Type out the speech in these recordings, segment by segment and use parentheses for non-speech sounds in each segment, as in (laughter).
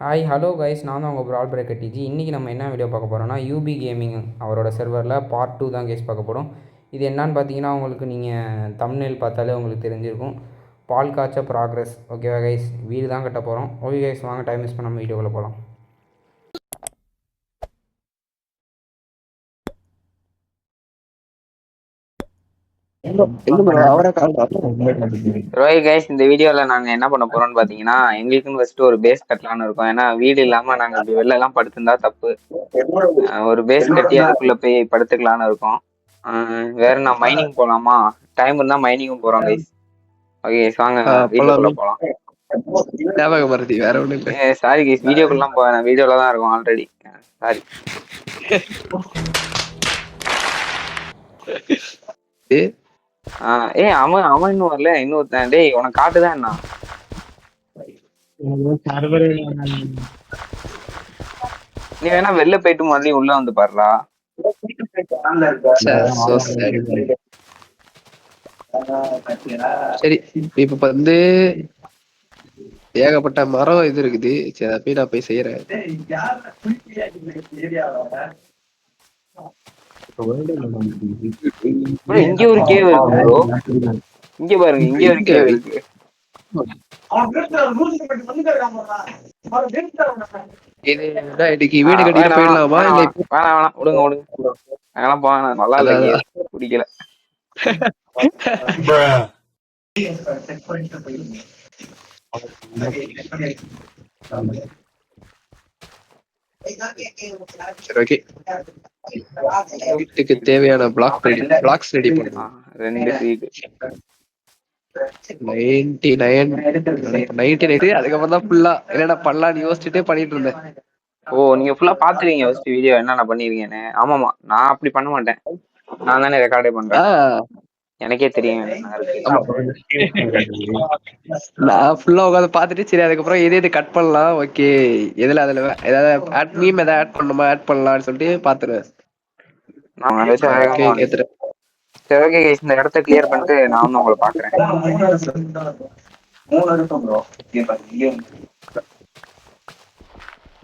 Hi hello guys நான் தான் உங்கள் ப்ரால் பிரேக்கர் டிஜி இன்றைக்கி நம்ம என்ன வீடியோ பார்க்க போகிறோம்னா யூபி கேமிங் அவரோட சர்வரில் பார்ட் டூ தான் கேஸ் பார்க்க போகிறோம் இது என்னன்னு பார்த்தீங்கன்னா உங்களுக்கு நீங்கள் தமிழ்நெல் பார்த்தாலே உங்களுக்கு தெரிஞ்சிருக்கும். பால் காய்ச்ச ப்ராக்ரஸ் ஓகேவா கைஸ் வீடு தான் கட்ட போகிறோம் ஓகே கைஸ் வாங்க டைம் மிஸ் பண்ணாமல் வீடியோவில் போகலாம் ரோய் கைஸ் இந்த வீடியோல நாங்க என்ன பண்ண போறோம்னு பாத்தீங்கன்னா எங்களுக்குன்னு ஃபர்ஸ்ட் ஒரு பேஸ் கட்டலாம்னு இருக்கோம். ஏன்னா வீடு இல்லாம நாங்க இப்படி வெளில எல்லாம் படுத்திருந்தா தப்பு. ஒரு பேஸ் கட்டி அதுக்குள்ள போய் படுத்துக்கலாம்னு இருக்கோம். வேற நான் மைனிங் போலாமா? டைம் இருந்தா மைனிங்கும் போறோம் கைஸ் ஓகே வாங்க வீடியோக்குள்ள போலாம். வேற சாரி கைஸ் வீடியோக்குள்ளலாம் போவேன் வீடியோல தான் இருக்கும் ஆல்ரெடி சாரி ஏய் அவன் அவன் இன்னும் வரல இன்னொருத்தன். டேய் உனக்கு காட்டுதான் என்ன? நீ. வேணா வெளில போயிட்டு மறுபடியும் உள்ள வந்து பாருடா. சரி இப்ப வந்து ஏகப்பட்ட மரம் இது இருக்குது. சரி அதை போய் நான் போய் செய்யறேன் இங்க ஒரு கேவ் இருக்கு ப்ரோ இங்க பாருங்க இங்க ஒரு கேவ் இருக்கு. வீடு கட்டிட்டு வேணாம், போயிடலாமா? வேணாம், விடுங்க விடுங்க. அதெல்லாம் போவேன் நல்லா இல்ல பிடிக்கல. (laughs) சரி ஓகே வீட்டுக்கு தேவையான பிளாக் ரெடி பிளாக்ஸ் ரெடி பண்ணலாம் ரெண்டு sheet ninety nine ninety nine அதுக்கப்புறம் தான் ஃபுல்லா என்னடா பண்ணலாம்னு யோசிச்சுட்டே பண்ணிட்டு இருந்தேன். ஓ நீங்க ஃபுல்லா பாத்துருக்கீங்க ஃபர்ஸ்ட் வீடியோ என்னென்ன பண்ணிருக்கீங்கன்னு. ஆமாமா நான் அப்படி பண்ண மாட்டேன். நான் தானே ரெக்கார்டே பண்றேன். எனக்கே தெரியும் என்ன இருக்கு ஆமா. (laughs) நான் ஃபுல்லா உட்காந்து பார்த்துட்டு சரி அதுக்கப்புறம் எது எது கட் பண்ணலாம். ஓகே எதுல அதுல ஏதாவது ஆட் மீம் ஏதாவது ஆட் பண்ணணுமா? ஆட் பண்ணலாம்னு சொல்லிட்டு பாத்துருவேன் சரி ஓகே இந்த இடத்த கிளியர் பண்ணிட்டு நான் வந்து உங்களை பாக்குறேன்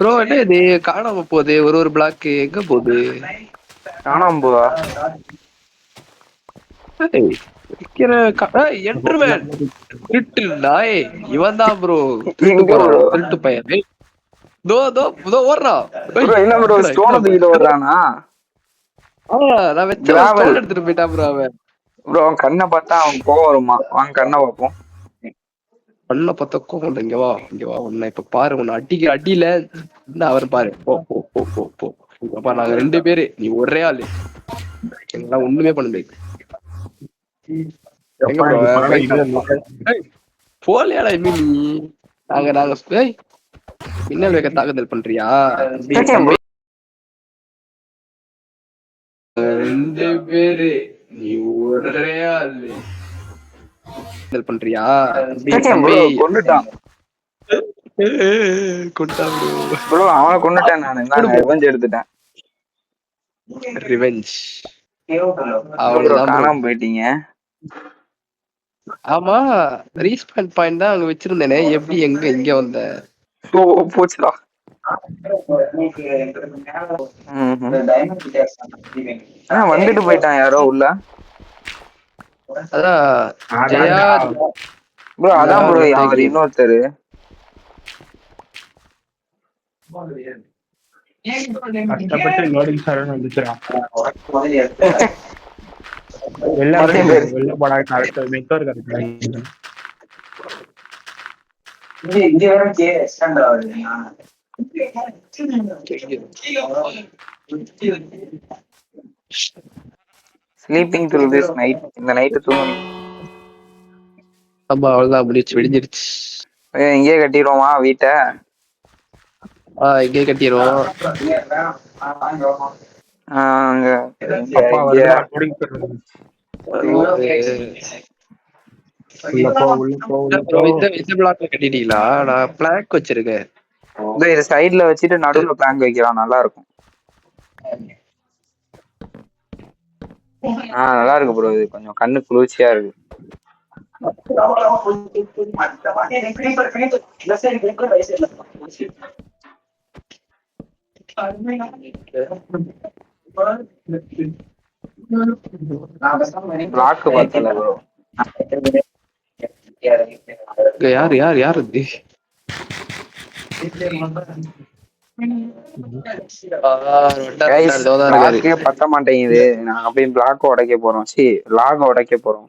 ப்ரோ என்ன இது காணாம போகுது. ஒரு ஒரு பிளாக் எங்க போகுது? காணாம போவா ஏய், இருக்கிற என்ட்ருமேன் திருட்டு நாய் இவன் தான் ப்ரோ திருட்டு பையன் தோ தோ தோ ஓடுறான் என்ன ப்ரோ ஸ்டோன் தூக்கிட்டு நான் வச்ச. ஸ்டோன் எடுத்துட்டு போயிட்டான் ப்ரோ அவன். ப்ரோ அவன் கண்ணை பார்த்தா அவன் கோவம் வருமா? வாங்க கண்ணை பார்ப்போம். பல்ல பார்த்தா கோவம் இங்க வா இங்க வா உன்னை இப்ப பாரு உன்னை அடிக்கிற அடியில என்ன அவர் பாரு. போ போ போ போ போ. நாங்க ரெண்டு பேரு. நீ ஒரே ஆளு. எங்களாம் ஒண்ணுமே பண்ண முடியாது. போலியாடா இன்னும் நீ நாங்க நாங்க மின்னல் வேக தாக்குதல் பண்றியா. ரெண்டு பேரு நீ ஒரே ஆளு தாக்குதல் பண்றியா கேட்டேன் bro, கொன்னுட்டான் கொண்டா ப்ரோ ப்ரோ அவனை கொன்னுட்டேன் நான் நான் ரிவெஞ்ச் எடுத்துட்டேன் ரிவெஞ்ச் bro. காணாம போயிட்டீங்க ஆமா ரீஸ்பான் பாயிண்ட் தான் அங்க வச்சிருந்தேனே. எப்படி எங்க இங்க வந்த? ஓ போச்சுடா. வந்துட்டு போயிட்டான் யாரோ உள்ள. அதான் ஜெயா ப்ரோ அதான் ப்ரோ அவர் இன்னொருத்தர்? கஷ்டப்பட்டு loading (laughs) sleeping through this night இந்த நைட்டு தூங்கணும் ஆமா அவ்வளவுதான். முடிச்சு விடிஞ்சிருச்சு. ஏய், இங்கேயே கட்டிடுவோமா வீட்டை? ஆஹ் இங்கே கட்டிடுவோம் ஆ, அங்க. இங்க, அப்பா இங்க. கட்டிட்டீங்களா? நான் பிளாக் வச்சிருக்கேன். இதோ சைடுல வச்சுட்டு நடுவுல பிளாங்க் வைக்கலாம் நல்லா இருக்கும். ஆ நல்லா இருக்கு ப்ரோ இது கொஞ்சம் கண்ணு குளிர்ச்சியா இருக்கு. (laughs) பிளாக் பார்த்தல ப்ரோ யார் யார் யார் இது? பத்த மாட்டேங்குது. நாங்க போய் பிளாக் உடைக்க போறோம். சி லாக் உடைக்க போறோம்.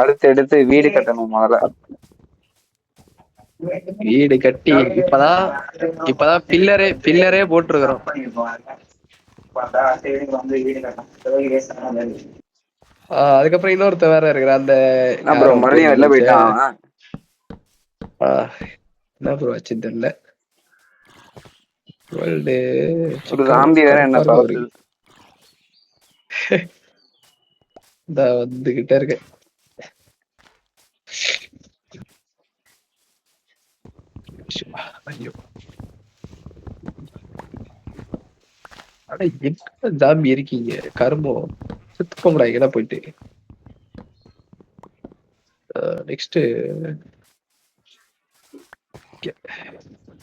அடுத்து எடுத்து வீடு கட்டணும் முதல்ல. வீடு கட்டி இப்பதான் இப்பதான் பில்லரே பில்லரே போட்டிருக்கிறோம். அதுக்கப்புறம் இன்னொருத்த வேற இருக்கிற அந்த மறுபடியும் வெளில போயிட்டான் என்ன ப்ரோ ஆச்சு தெரியல. வேர்ல்டு ஒரு ஜாம்பி வேற என்ன பாக்குது (laughs) இந்த வந்துகிட்டே இருக்கு. ஐயோ. அட எங்க ஜாம்பி இருக்கீங்க? கருமோ செத்து போங்கடா இங்கதான் போயிட்டு. நெக்ஸ்ட்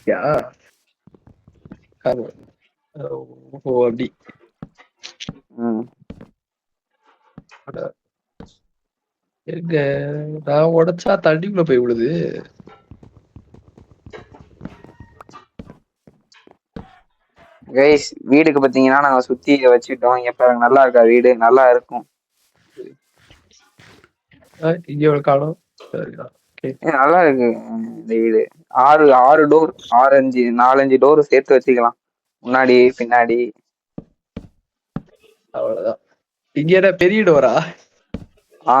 யா கருமோ ஓ அப்படி. எங்க நான் உடைச்சா தண்ணிக்குள்ள போய் விழுது. கைஸ் வீடுக்கு பாத்தீங்கன்னா நாங்க சுத்தி வச்சுட்டோம் பாருங்க நல்லா இருக்கா வீடு? நல்லா இருக்கும். நல்லா இருக்கு இந்த வீடு. ஆறு ஆறு டோர் ஆறஞ்சு நாலஞ்சு டோர் சேர்த்து வச்சுக்கலாம். முன்னாடி பின்னாடி. அவ்வளவுதான். இங்க பெரிய டோரா ஆ?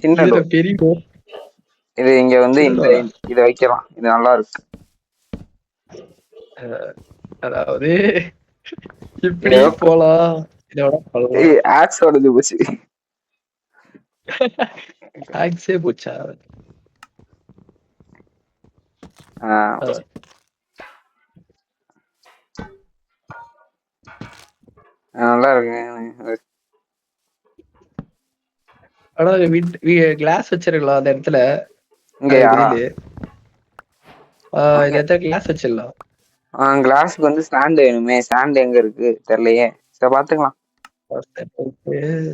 சின்ன டோர் பெரிய டோர் இது இங்க வந்து இந்த இதை வைக்கலாம். இது நல்லா இருக்கு. அதாவது இப்படி போலாம். இதோட ஏய் ஆக்ஸ் போச்சு. போச்சா? நல்லா இருக்கு. ஆனா கிளாஸ் வச்சிருக்கலாம் அந்த இடத்துல. ஆஹ் இந்த இடத்துல கிளாஸ் வச்சிடலாம். கிளாஸ்க்கு வந்து ஸ்டாண்ட் வேணுமே. ஸ்டாண்ட் எங்க இருக்கு? தெரியலையே. சரி பாத்துக்கலாம்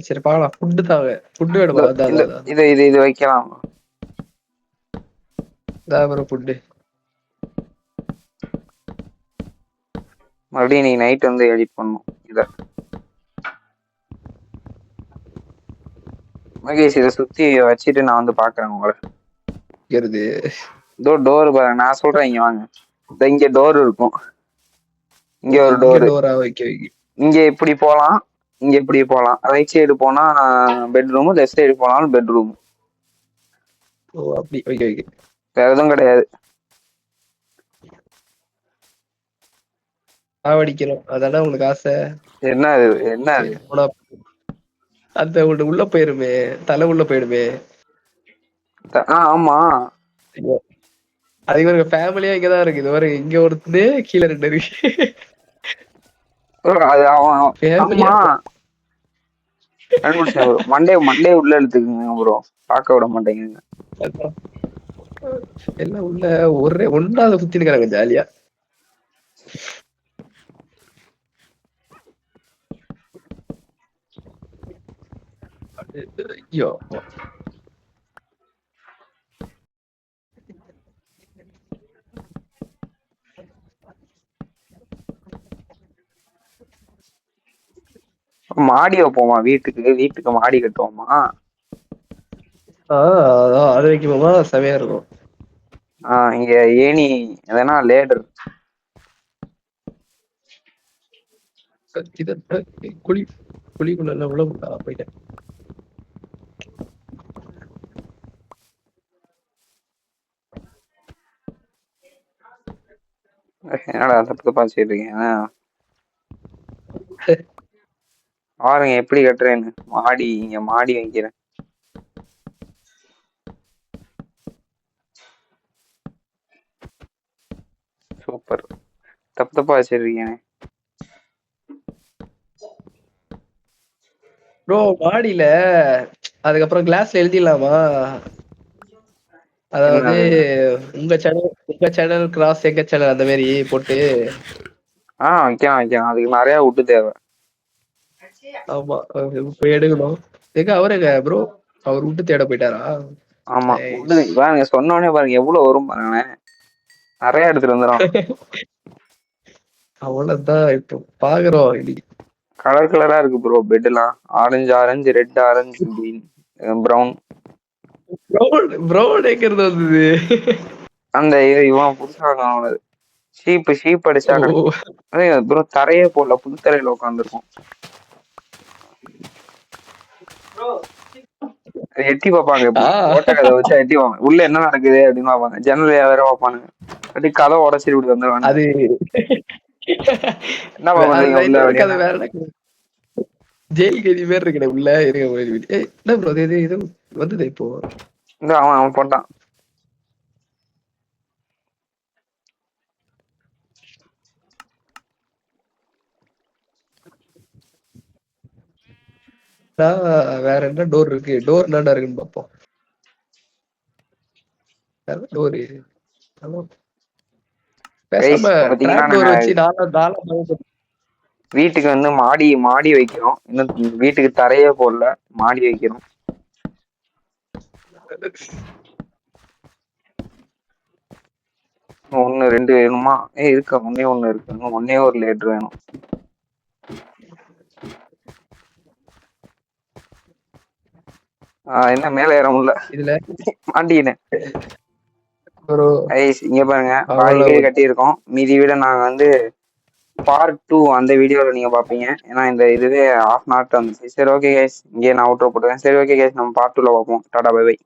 சரி பார்க்கலாம். ஃபுட்டு தாங்க. ஃபுட்டு வேணுமா? இது இது இது வைக்கலாம். அப்புறம் ஃபுட்டு மறுபடியும் இன்னைக்கு நைட் வந்து எடிட் பண்ணும் இத. மகேஷ் இதை சுத்தி வச்சுட்டு நான் வந்து பாக்குறேன் உங்களை. இதோ டோர் பாருங்க நான் சொல்றேன் இங்க வாங்க. இங்க டோர் இருக்கும். இங்க ஒரு டோர் இங்க இப்படி போலாம். இங்க இப்படி போலாம். ரைட் சைடு போனா பெட்ரூம் லெஃப்ட் சைடு போனாலும் பெட்ரூம் ஓ அப்படி வைக்க வைக்க. வேற எதுவும் கிடையாது. சாவடிக்கணும். அதானே உங்களுக்கு ஆசை? என்ன இது என்ன போனா அந்த உள்ள உள்ள போயிருமே. தலை உள்ள போயிடுமே. ஆமா. அது இவருக்கு ஃபேமிலியா இங்கதான் இருக்கு. இது வரை இங்க ஒருத்தனே கீழே ரெண்டு இருக்கு அது அவன். மண்டே மண்டே உள்ள எடுத்துக்குங்க ப்ரோ பார்க்க விட மாட்டேங்குங்க அதான். எல்லாம் உள்ள ஒரே ஒன்னாவது சுத்தி இருக்காங்க ஜாலியா ஐயோ. மாடி வைப்போமா வீட்டுக்கு? வீட்டுக்கு மாடி கட்டுவோமா? ஆஹ் அதான் அது வைக்கும்போது செமையா இருக்கும். ஆ இங்க ஏணி எதனா லேடர் குழி குழிக்குள்ள விட்டா போயிட்டேன். என்னடா தப்பு தப்பா வச்சுருக்கீங்க (laughs) பாருங்க எப்படி கட்டுறேன்னு. மாடி இங்க மாடி வைக்கிறேன். சூப்பர். தப்பு தப்பா வச்சிருக்கீங்க ப்ரோ மாடியில அதுக்கப்புறம் கிளாஸ்ல எழுதிடலாமா? அதாவது உங்க சேனல் உங்க சேனல் கிராஸ் எங்க சேனல் அந்த மாதிரி போட்டு. ஆ வைக்கலாம் வைக்கலாம். அதுக்கு நிறைய விட்டு தேவை. ஆமா இப்ப எடுக்கணும் எங்க அவருங்க ப்ரோ அவர் விட்டு தேட போயிட்டாரா? ஆமா பாருங்க சொன்ன உடனே பாருங்க எவ்வளவு வரும் பாருங்களேன் நிறைய எடுத்துட்டு வந்துடும் (laughs) அவ்வளவுதான் இப்போ பாக்குறோம் இன்னைக்கு கலர் கலரா இருக்கு bro பெட்லாம் orange orange red orange green brown brown brown எங்கிறது வந்தது? அந்த இவன் புதுசா ஷீப் ஷீப் அடிச்சா ப்ரோ தரையே போடல. புது தரையில உட்காந்துருக்கும் எட்டி பார்ப்பாங்க. ஓட்ட கதை வச்சு எட்டி பார்ப்பாங்க. உள்ள என்ன நடக்குது அப்படின்னு பார்ப்பாங்க. ஜன்னல் வேற பார்ப்பானுங்க. அப்படி கதை உடச்சிட்டு விட்டு வந்துருவாங்க அது என்ன நடக்குது. ஜெயில் கைதி பேர் இருக்கிற உள்ள இருக்க ஏய் என்ன ப்ரோ இது இது வந்தது இப்போ. இந்த அவன் அவன் போட்டான் வேற என்ன டோர் இருக்கு? டோர் என்னடா இருக்குன்னு பார்ப்போம் டோர் பேசாம வச்சு நாலா நாலா வீட்டுக்கு வந்து மாடி மாடி வைக்கிறோம். இன்னும் வீட்டுக்கு தரையே போடல மாடி வைக்கிறோம். ஒன்னு ரெண்டு வேணுமா? ஏ இருக்கு ஒன்னே ஒண்ணு இருக்கு. ஒன்னே ஒரு லேட்டர் வேணும். என்ன மேல ஏற முடியல. இதுல? மாட்டிக்கினேன் இங்க பாருங்க. பாதி. வீடு கட்டியிருக்கோம். மீதி வீட நாங்க வந்து பார்ட் டூ அந்த வீடியோல நீங்க பாப்பீங்க. ஏன்னா இந்த இதுவே ஆஃப் நாட் வந்துச்சு சரி ஓகே கேஸ் இங்கே நான் அவுட்ரோ போட்டுருக்கேன் சரி ஓகே கேஸ் நம்ம பார்ட் டூல பார்ப்போம் டாடா பை பை